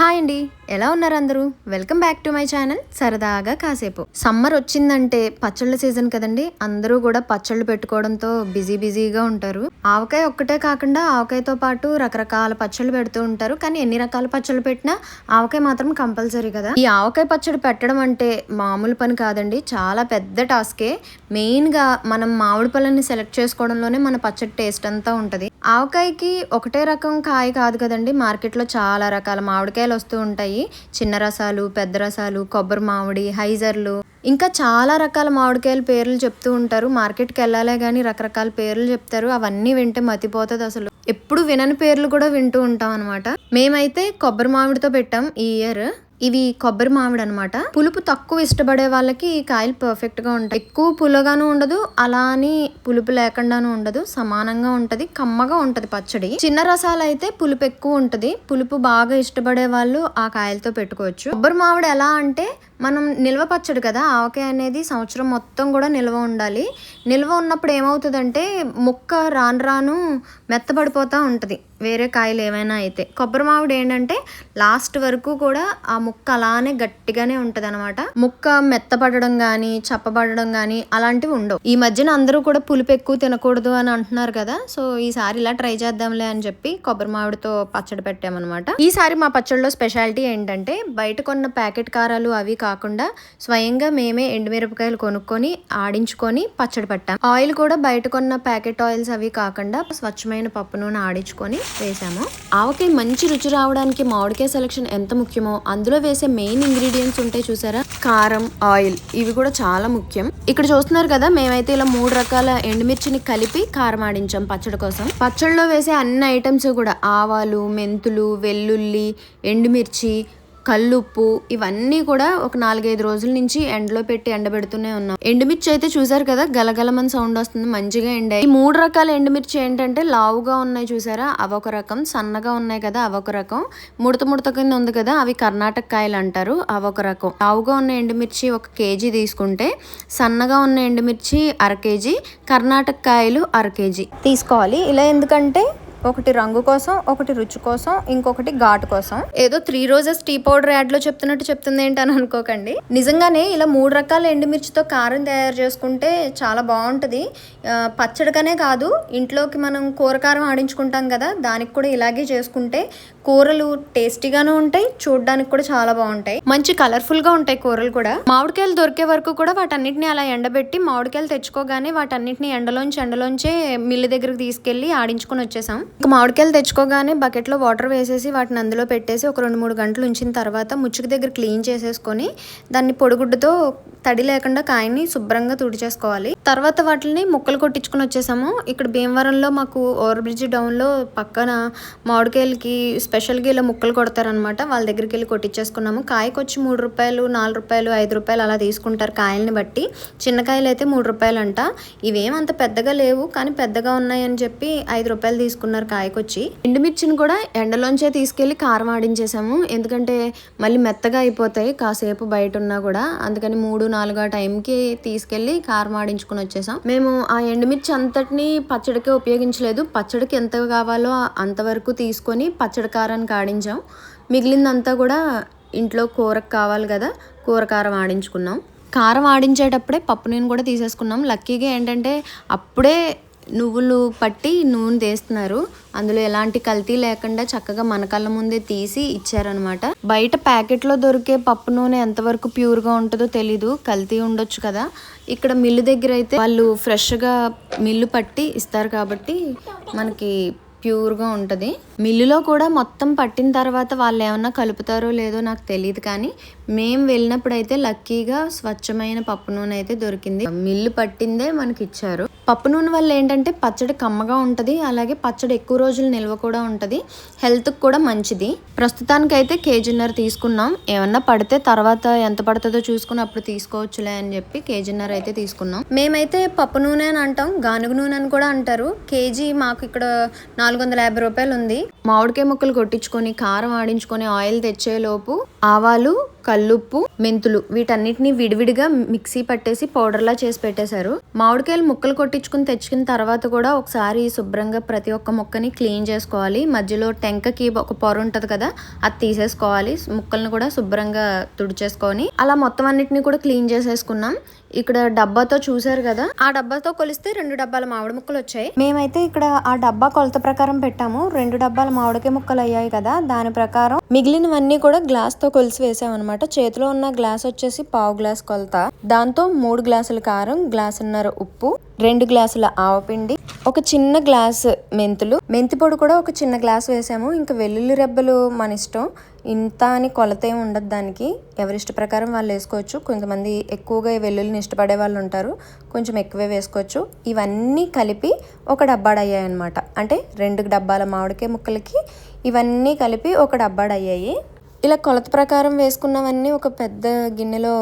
Hi అండి. ఎలా ఉన్నారు అందరూ? Welcome back to my channel సరదాగా కాసేపు. సమ్మర్ వచ్చిందంటే పచ్చళ్ళ సీజన్ కదండి. అందరూ కూడా పచ్చళ్ళు పెట్టుకోవడంతో బిజీ బిజీగా ఉంటారు. ఆవకాయ ఒక్కటే కాకుండా ఆవకాయతో పాటు రకరకాల పచ్చళ్ళు పెడుతూ ఉంటారు. కానీ ఎన్ని రకాల పచ్చళ్ళు పెట్టినా ఆవకాయ మాత్రం కంపల్సరీ కదా. ఈ ఆవకాయ పచ్చడి పెట్టడం అంటే మామూలు పని కాదండి. చాలా పెద్ద టాస్కే. మెయిన్గా మనం మామిడి పళ్ళని సెలెక్ట్ చేసుకోవడంలోనే మన పచ్చడి టేస్ట్ అంతా ఉంటుంది. ఆవకాయకి ఒకటే రకం కాయ కాదు కదండి. మార్కెట్లో చాలా రకాల మామిడికాయలు వస్తూ ఉంటాయి. చిన్న రసాలు పెద్ద రసాలు కొబ్బరి మామిడి హైజర్లు. ఇంకా చాలా రకాల మామిడికాయల పేర్లు చెప్తూ ఉంటారు. మార్కెట్కి వెళ్ళాలే కానీ రకరకాల పేర్లు చెప్తారు. అవన్నీ వింటే మతిపోతుంది అసలు. ఎప్పుడు వినని పేర్లు కూడా వింటూ ఉంటాం అనమాట మేమైతే కొబ్బరి మామిడితో పెట్టాం ఈ ఇయర్. ఇవి కొబ్బరి మామిడి అనమాట పులుపు తక్కువ ఇష్టపడే వాళ్ళకి ఈ కాయలు పర్ఫెక్ట్గా ఉంటాయి. ఎక్కువ పుల్లగాను ఉండదు అలా అని పులుపు లేకుండాను ఉండదు సమానంగా ఉంటది కమ్మగా ఉంటది పచ్చడి. చిన్న రసాలు అయితే పులుపు ఎక్కువ ఉంటది. పులుపు బాగా ఇష్టపడే వాళ్ళు ఆ కాయలతో పెట్టుకోవచ్చు. కొబ్బరి మామిడి ఎలా అంటే మనం నిల్వ పచ్చడి కదా ఆవకాయ అనేది సంవత్సరం మొత్తం కూడా నిల్వ ఉండాలి. నిల్వ ఉన్నప్పుడు ఏమవుతుందంటే ముక్క రాను రాను మెత్తబడిపోతూ ఉంటుంది. వేరే కాయలు ఏమైనా అయితే. కొబ్బరి మామిడి ఏంటంటే లాస్ట్ వరకు కూడా ఆ ముక్క అలానే గట్టిగానే ఉంటుంది అనమాట ముక్క మెత్తపడడం కానీ చప్పబడడం కానీ అలాంటివి ఉండవు. ఈ మధ్యన అందరూ కూడా పులుపు ఎక్కువ తినకూడదు అని అంటున్నారు కదా. సో ఈసారి ఇలా ట్రై చేద్దాంలే అని చెప్పి కొబ్బరి మామిడితో పచ్చడి పెట్టామన్నమాట. ఈసారి మా పచ్చడిలో స్పెషాలిటీ ఏంటంటే బయట కొన్న ప్యాకెట్ కారాలు అవి కాకుండా స్వయంగా మేమే ఎండుమిరపకాయలు కొనుక్కొని ఆడించుకొని పచ్చడి పెట్టాం. ఆయిల్ కూడా బయట కొన్న ప్యాకెట్ ఆయిల్స్ అవి కాకుండా స్వచ్ఛమైన పప్పు నూనె ఆడించుకొని వేసాము? ఆవకాయ మంచి రుచి రావడానికి మామిడికాయ సెలెక్షన్ ఎంత ముఖ్యమో అందులో వేసే మెయిన్ ఇంగ్రీడియంట్స్ ఉంటాయి చూసారా? కారం ఆయిల్ ఇవి కూడా చాలా ముఖ్యం. ఇక్కడ చూస్తున్నారు కదా మేమైతే ఇలా మూడు రకాల ఎండుమిర్చిని కలిపి కారం ఆడించాం పచ్చడి కోసం. పచ్చడిలో వేసే అన్ని ఐటమ్స్ కూడా ఆవాలు మెంతులు వెల్లుల్లి ఎండుమిర్చి కల్లుప్పు ఇవన్నీ కూడా ఒక నాలుగైదు రోజుల నుంచి ఎండలో పెట్టి ఎండబెడుతూనే ఉన్నాం. ఎండుమిర్చి అయితే చూసారు కదా గలగలమని సౌండ్ వస్తుంది మంచిగా ఎండాయి. ఈ మూడు రకాల ఎండుమిర్చి ఏంటంటే లావుగా ఉన్నాయి చూసారా? అవొక రకం సన్నగా ఉన్నాయి కదా అవొక రకం. ముడత ముడత కింద ఉంది కదా అవి కర్ణాటక కాయలు అంటారు అవొక రకం. లావుగా ఉన్న ఎండుమిర్చి ఒక కేజీ తీసుకుంటే సన్నగా ఉన్న ఎండుమిర్చి అర కేజీ కర్ణాటక కాయలు అర కేజీ. తీసుకోవాలి. ఇలా ఎందుకంటే ఒకటి రంగు కోసం ఒకటి రుచి కోసం ఇంకొకటి ఘాటు కోసం. ఏదో త్రీ రోజెస్ టీ పౌడర్ యాడ్లో చెప్తున్నట్టు చెప్తుంది ఏంటి అని అనుకోకండి. నిజంగానే ఇలా మూడు రకాల ఎండుమిర్చితో కారం తయారు చేసుకుంటే చాలా బాగుంటుంది. పచ్చడిగానే పచ్చడికనే కాదు ఇంట్లోకి మనం కూర కారం ఆడించుకుంటాం కదా దానికి కూడా ఇలాగే చేసుకుంటే కూరలు టేస్టీగానే ఉంటాయి చూడడానికి కూడా చాలా బాగుంటాయి. మంచి కలర్ఫుల్గా ఉంటాయి కూరలు కూడా. మామిడికాయలు దొరికే వరకు కూడా వాటన్నిటిని అలా ఎండబెట్టి మామిడికాయలు తెచ్చుకోగానే వాటన్నిటిని ఎండలోంచి ఎండలోంచే మిల్లు దగ్గరికి తీసుకెళ్ళి ఆడించుకొని వచ్చేసాం. ఇంకా మామిడికాయలు తెచ్చుకోగానే బకెట్లో వాటర్ వేసేసి వాటిని అందులో పెట్టేసి ఒక రెండు మూడు గంటలు ఉంచిన తర్వాత ముచ్చుకు దగ్గర క్లీన్ చేసేసుకొని దాన్ని పొడిగుడ్డతో తడి లేకుండా కాయని శుభ్రంగా తుడిచేసుకోవాలి. తర్వాత వాటిని ముక్కలు కొట్టించుకొని వచ్చేసాము. ఇక్కడ భీమవరంలో మాకు ఓవర్ బ్రిడ్జ్ డౌన్లో పక్కన మామిడికాయలకి స్పెషల్గా ఇలా ముక్కలు కొడతారనమాట వాళ్ళ దగ్గరికి వెళ్ళి కొట్టించేసుకున్నాము. కాయకు వచ్చి మూడు రూపాయలు నాలుగు రూపాయలు ఐదు రూపాయలు అలా తీసుకుంటారు కాయల్ని బట్టి. చిన్న కాయలు అయితే మూడు రూపాయలు అంట ఇవేం అంత పెద్దగా లేవు కానీ పెద్దగా ఉన్నాయని చెప్పి ఐదు రూపాయలు తీసుకున్నారు. కాయకొచ్చి ఎండుమిర్చిని కూడా ఎండలోంచే తీసుకెళ్ళి కారం ఆడించేసాము. ఎందుకంటే మళ్ళీ మెత్తగా అయిపోతాయి కాసేపు బయట ఉన్నా కూడా. అందుకని మూడు నాలుగు ఆ టైంకి తీసుకెళ్ళి కారం ఆడించుకుని వచ్చేసాం. మేము ఆ ఎండుమిర్చి అంతటిని పచ్చడికే ఉపయోగించలేదు. పచ్చడికి ఎంత కావాలో అంతవరకు తీసుకొని పచ్చడి కారానికి ఆడించాం. మిగిలిందంతా కూడా ఇంట్లో కూరకు కావాలి కదా కూర కారం ఆడించుకున్నాం. కారం ఆడించేటప్పుడే పప్పు నూనె కూడా తీసేసుకున్నాం. లక్కీగా ఏంటంటే అప్పుడే నువ్వులు పట్టి నూనె తీస్తున్నారు. అందులో ఎలాంటి కల్తీ లేకుండా చక్కగా మన కళ్ళ ముందే తీసి ఇచ్చారనమాట బయట ప్యాకెట్లో దొరికే పప్పు నూనె ఎంతవరకు ప్యూర్గా ఉంటుందో తెలీదు. కల్తీ ఉండొచ్చు కదా. ఇక్కడ మిల్లు దగ్గర అయితే వాళ్ళు ఫ్రెష్గా మిల్లు పట్టి ఇస్తారు కాబట్టి మనకి ప్యూర్గా ఉంటుంది. మిల్లులో కూడా మొత్తం పట్టిన తర్వాత వాళ్ళు ఏమన్నా కలుపుతారో లేదో నాకు తెలియదు కానీ మేము వెళ్ళినప్పుడు అయితే లక్కీగా స్వచ్ఛమైన పప్పు నూనె అయితే దొరికింది. మిల్లు పట్టిందే మనకి ఇచ్చారు. పప్పు నూనె వల్ల ఏంటంటే పచ్చడి కమ్మగా ఉంటుంది అలాగే పచ్చడి ఎక్కువ రోజులు నిల్వ కూడా ఉంటుంది. హెల్త్కి కూడా మంచిది. ప్రస్తుతానికి అయితే కేజీన్నర తీసుకున్నాం. ఏమన్నా పడితే తర్వాత ఎంత పడుతుందో చూసుకుని అప్పుడు తీసుకోవచ్చులే అని చెప్పి కేజీన్నర అయితే తీసుకున్నాం. మేమైతే పప్పు నూనె అని అంటాం. గానుగ నూనె అని కూడా అంటారు. కేజీ మాకు ఇక్కడ నాలుగు వందల యాభై రూపాయలు ఉంది మామిడికాయ ముక్కలు కొట్టించుకొని కారం ఆడించుకొని ఆయిల్ తెచ్చేలోపు ఆవాలు కల్లుప్పు మెంతులు వీటన్నిటిని విడివిడిగా మిక్సీ పట్టేసి పౌడర్లా చేసి పెట్టేశారు. మామిడికాయలు ముక్కలు కొట్టించుకుని తెచ్చుకున్న తర్వాత కూడా ఒకసారి శుభ్రంగా ప్రతి ఒక్క ముక్కని క్లీన్ చేసుకోవాలి. మధ్యలో టెంకకి ఒక పొర ఉంటుంది కదా అది తీసేసుకోవాలి. ముక్కల్ని కూడా శుభ్రంగా తుడిచేసుకొని అలా మొత్తం అన్నిటిని కూడా క్లీన్ చేసేసుకున్నాం. ఇక్కడ డబ్బాతో చూసారు కదా ఆ డబ్బాతో కొలిస్తే రెండు డబ్బాల మామిడి ముక్కలు వచ్చాయి. మేమైతే ఇక్కడ ఆ డబ్బా కొలత ప్రకారం పెట్టాము. రెండు డబ్బాల మామిడికాయ ముక్కలు అయ్యాయి కదా దాని ప్రకారం మిగిలినవన్నీ కూడా గ్లాస్తో కొలిసి వేసామన్నమాట. చేతిలో ఉన్న గ్లాస్ వచ్చేసి పావు గ్లాస్ కొలత. దాంతో మూడు గ్లాసుల కారం గ్లాసున్నర ఉప్పు రెండు గ్లాసుల ఆవపిండి ఒక చిన్న గ్లాస్ మెంతులు. మెంతి పొడి కూడా ఒక చిన్న గ్లాస్ వేసాము. ఇంకా వెల్లుల్లి రెబ్బలు మన ఇష్టం. ఇంత అని కొలత ఏమి ఉండదు దానికి. ఎవరి ఇష్ట ప్రకారం వాళ్ళు వేసుకోవచ్చు. కొంతమంది ఎక్కువగా ఈ వెల్లుల్లిని ఇష్టపడే వాళ్ళు ఉంటారు. కొంచెం ఎక్కువే వేసుకోవచ్చు. ఇవన్నీ కలిపి ఒక డబ్బాడయ్యాయి అంటే రెండు డబ్బాల మామిడికాయ ముక్కలకి ఇవన్నీ కలిపి ఒక డబ్బాడయ్యాయి. ఇలా కొలత ప్రకారం వేసుకున్నవన్నీ ఒక పెద్ద గిన్నెలో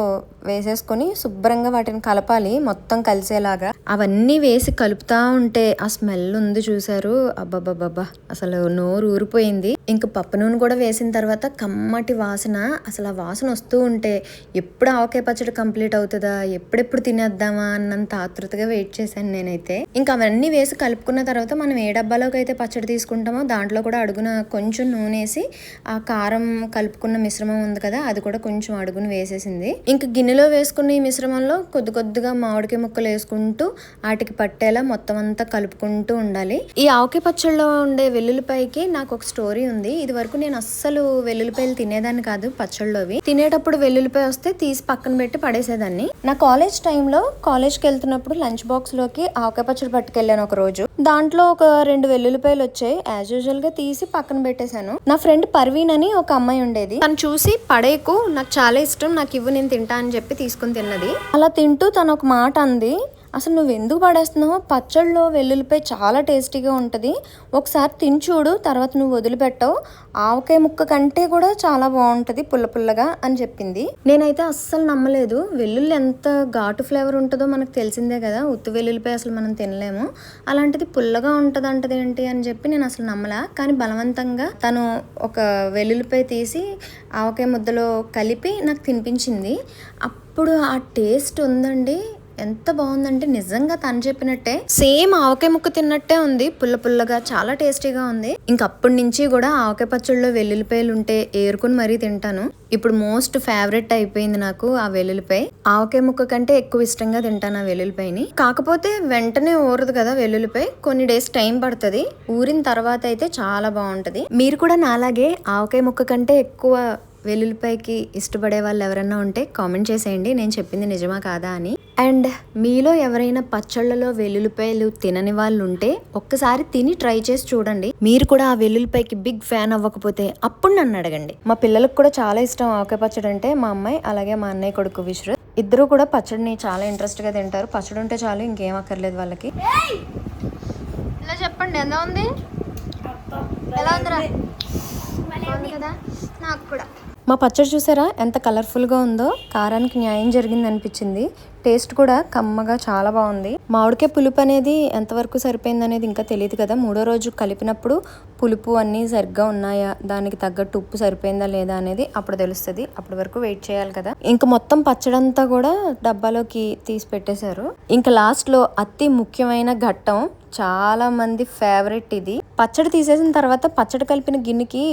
వేసేసుకొని శుభ్రంగా వాటిని కలపాలి మొత్తం కలిసేలాగా. అవన్నీ వేసి కలుపుతా ఉంటే ఆ స్మెల్ ఉంది చూసారు అబ్బబ్బబ్బబ్బా అసలు నోరు ఊరిపోయింది. ఇంక పప్పు నూనె కూడా వేసిన తర్వాత కమ్మటి వాసన అసలు ఆ వాసన వస్తూ ఉంటే ఎప్పుడు ఆవకాయ పచ్చడి కంప్లీట్ అవుతుందా ఎప్పుడెప్పుడు తినేద్దామా అన్నంత ఆతృతగా వెయిట్ చేశాను నేనైతే. ఇంకా అవన్నీ వేసి కలుపుకున్న తర్వాత మనం ఏ డబ్బాలోకి అయితే పచ్చడి తీసుకుంటామో దాంట్లో కూడా అడుగున కొంచెం నూనె వేసి ఆ కారం కలుపుకున్న మిశ్రమం ఉంది కదా అది కూడా కొంచెం అడుగున వేసేసింది. ఇంకా గిన్నెలో వేసుకున్న ఈ మిశ్రమంలో కొద్ది కొద్దిగా మామిడికాయ ముక్కలు వేసుకుంటూ వాటికి పట్టేలా మొత్తం అంతా కలుపుకుంటూ ఉండాలి. ఈ ఆవకాయ పచ్చళ్ళలో ఉండే వెల్లుల్లిపాయకి నాకు ఒక స్టోరీ ఉంది. ఇది వరకు నేను అస్సలు వెల్లుల్లిపాయలు తినేదాన్ని కాదు పచ్చళ్ళలోవి తినేటప్పుడు వెల్లుల్లిపాయ వస్తే తీసి పక్కన పెట్టి పడేసేదాన్ని. నా కాలేజ్ టైంలో కాలేజ్కి వెళ్తున్నప్పుడు లంచ్ బాక్స్లోకి ఆవకాయ పచ్చడి పట్టుకెళ్ళాను ఒక రోజు. దాంట్లో ఒక రెండు వెల్లుల్లిపాయలు వచ్చాయి. యాజ్ యూజువల్గా తీసి పక్కన పెట్టేశాను. నా ఫ్రెండ్ పర్వీన్ అని ఒక అమ్మాయి ఉండేది. తను చూసి పడేకు నాకు చాలా ఇష్టం నాకు ఇవ్వు నేను తింటా అని చెప్పి తీసుకుని తిన్నది. అలా తింటూ తను ఒక మాట అంది. అసలు నువ్వు ఎందుకు పడేస్తున్నావు? పచ్చళ్ళలో వెల్లుల్లిపాయ చాలా టేస్టీగా ఉంటుంది. ఒకసారి తిని చూడు తర్వాత నువ్వు వదిలిపెట్టవు. ఆవకాయ ముక్క కంటే కూడా చాలా బాగుంటుంది పుల్ల పుల్లగా అని చెప్పింది. నేనైతే అస్సలు నమ్మలేదు. వెల్లుల్లి ఎంత ఘాటు ఫ్లేవర్ ఉంటుందో మనకు తెలిసిందే కదా. ఉత్తు వెల్లుల్లిపాయ అసలు మనం తినలేము. అలాంటిది పుల్లగా ఉంటుంది అంటది ఏంటి అని చెప్పి నేను అసలు నమ్మలా. కానీ బలవంతంగా తను ఒక వెల్లుల్లిపాయ తీసి ఆవకాయ ముద్దలో కలిపి నాకు తినిపించింది. అప్పుడు ఆ టేస్ట్ ఉందండి. ఎంత బాగుందంటే నిజంగా తను చెప్పినట్టే. సేమ్ ఆవకాయ ముక్క తిన్నట్టే ఉంది. పుల్ల పుల్లగా చాలా టేస్టీగా ఉంది. ఇంక అప్పటి నుంచి కూడా ఆవకాయ పచ్చళ్ళలో వెల్లుల్లిపాయలు ఉంటే ఏరుకుని మరీ తింటాను. ఇప్పుడు మోస్ట్ ఫేవరెట్ అయిపోయింది నాకు ఆ వెల్లుల్లిపాయ. ఆవకాయ ముక్క కంటే ఎక్కువ ఇష్టంగా తింటాను ఆ వెల్లుల్లిపాయని. కాకపోతే వెంటనే ఊరదు కదా వెల్లుల్లిపాయ. కొన్ని డేస్ టైం పడుతుంది. ఊరిన తర్వాత అయితే చాలా బాగుంటుంది. మీరు కూడా నాలాగే ఆవకాయ ముక్క కంటే ఎక్కువ వెల్లుల్లిపాయకి ఇష్టపడే వాళ్ళు ఎవరైనా ఉంటే కామెంట్ చేసేయండి. నేను చెప్పింది నిజమా కాదా అని. అండ్ మీలో ఎవరైనా పచ్చళ్ళలో వెల్లుల్లిపాయలు తినని వాళ్ళు ఉంటే ఒక్కసారి తిని ట్రై చేసి చూడండి. మీరు కూడా ఆ వెల్లుల్లిపాయకి బిగ్ ఫ్యాన్ అవ్వకపోతే అప్పుడు నన్ను అడగండి. మా పిల్లలకు కూడా చాలా ఇష్టం ఆవకాయ పచ్చడి అంటే మా అమ్మాయి అలాగే మా అన్నయ్య కొడుకు విశ్రు ఇద్దరు కూడా పచ్చడిని చాలా ఇంట్రెస్ట్గా తింటారు. పచ్చడి ఉంటే చాలు ఇంకేం అక్కర్లేదు వాళ్ళకి. ఇలా చెప్పండి ఎలా ఉంది? ఎలా ఉందిరా? కదా? నాకు కూడా. మా పచ్చడి చూసారా? ఎంత కలర్ఫుల్గా ఉందో. కారానికి న్యాయం జరిగింది అనిపించింది టేస్ట్ కూడా కమ్మగా చాలా బాగుంది. మామిడికాయ పులుపు అనేది ఎంతవరకు సరిపోయింది అనేది ఇంకా తెలియదు కదా. మూడో రోజు కలిపినప్పుడు పులుపు అన్నీ సరిగ్గా ఉన్నాయా? దానికి తగ్గట్టు ఉప్పు సరిపోయిందా లేదా అనేది అప్పుడు తెలుస్తుంది. అప్పటి వరకు వెయిట్ చేయాలి కదా. ఇంకా మొత్తం పచ్చడంతా కూడా డబ్బాలోకి తీసి పెట్టేశారు. ఇంకా లాస్ట్లో అతి ముఖ్యమైన ఘట్టం చాలా మంది ఫేవరెట్ ఇది. పచ్చడి తీసేసిన తర్వాత పచ్చడి కలిపిన గిన్నెకి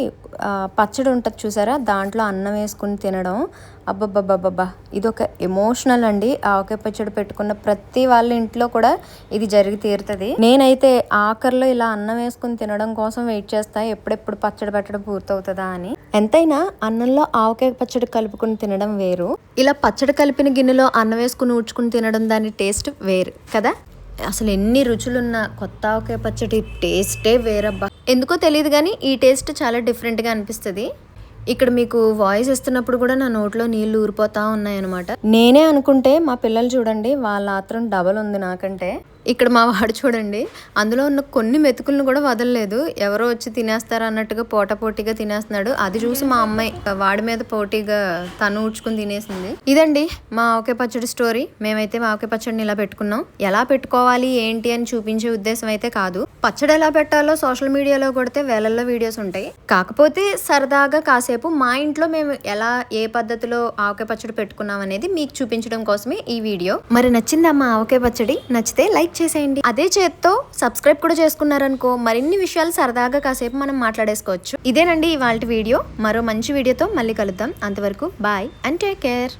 పచ్చడి ఉంటుంది చూసారా? దాంట్లో అన్నం వేసుకుని తినడం. అబ్బబ్బబ్బబ్బబ్బా. ఇది ఒక ఎమోషనల్ అండి. ఆవకాయ పచ్చడి పెట్టుకున్న ప్రతి వాళ్ళ ఇంట్లో కూడా ఇది జరిగి తీరుతుంది. నేనైతే ఆఖరిలో ఇలా అన్నం వేసుకుని తినడం కోసం వెయిట్ చేస్తా. ఎప్పుడెప్పుడు పచ్చడి పెట్టడం పూర్తవుతుందా అని. ఎంతైనా అన్నంలో ఆవకాయ పచ్చడి కలుపుకుని తినడం వేరు. ఇలా పచ్చడి కలిపిన గిన్నెలో అన్నం వేసుకుని ఊడ్చుకుని తినడం దాని టేస్ట్ వేరు కదా? అసలు ఎన్ని రుచులున్న కొత్త ఆవకాయ పచ్చడి టేస్టే వేరబ్బా. ఎందుకో తెలియదు కానీ ఈ టేస్ట్ చాలా డిఫరెంట్గా అనిపిస్తుంది. ఇక్కడ మీకు వాయిస్ ఇస్తున్నప్పుడు కూడా నా నోట్లో నీళ్ళు ఊరిపోతా ఉన్నాయన్నమాట. నేనే అనుకుంటే మా పిల్లలు చూడండి వాళ్ళ ఆత్రం డబల్ ఉంది నాకంటే. ఇక్కడ మా వాడు చూడండి అందులో ఉన్న కొన్ని మెతుకులను కూడా వదలలేదు. ఎవరో వచ్చి తినేస్తారు అన్నట్టుగా పోట పోటీగా తినేస్తున్నాడు. అది చూసి మా అమ్మాయి వాడి మీద పోటీగా తను ఊడ్చుకుని తినేసింది. ఇదండి మా ఆవకే పచ్చడి స్టోరీ. మేమైతే మా ఆవకే పచ్చడిని ఇలా పెట్టుకున్నాం. ఎలా పెట్టుకోవాలి ఏంటి అని చూపించే ఉద్దేశం అయితే కాదు. పచ్చడి ఎలా పెట్టాలో సోషల్ మీడియాలో కొడితే వేలల్లో వీడియోస్ ఉంటాయి. కాకపోతే సరదాగా కాసేపు మా ఇంట్లో మేము ఎలా ఏ పద్ధతిలో ఆవకాయ పచ్చడి పెట్టుకున్నాం అనేది మీకు చూపించడం కోసమే ఈ వీడియో. మరి నచ్చిందా మా ఆవకాయ పచ్చడి? నచ్చితే లైక్ చేసేయండి. అదే చేత్తో సబ్స్క్రైబ్ కూడా చేసుకున్నారనుకో మరిన్ని విషయాలు సరదాగా కాసేపు మనం మాట్లాడేసుకోవచ్చు. ఇదేనండి ఇవాళ వీడియో. మరో మంచి వీడియోతో మళ్ళీ కలుద్దాం. అంతవరకు బాయ్ అండ్ టేక్ కేర్.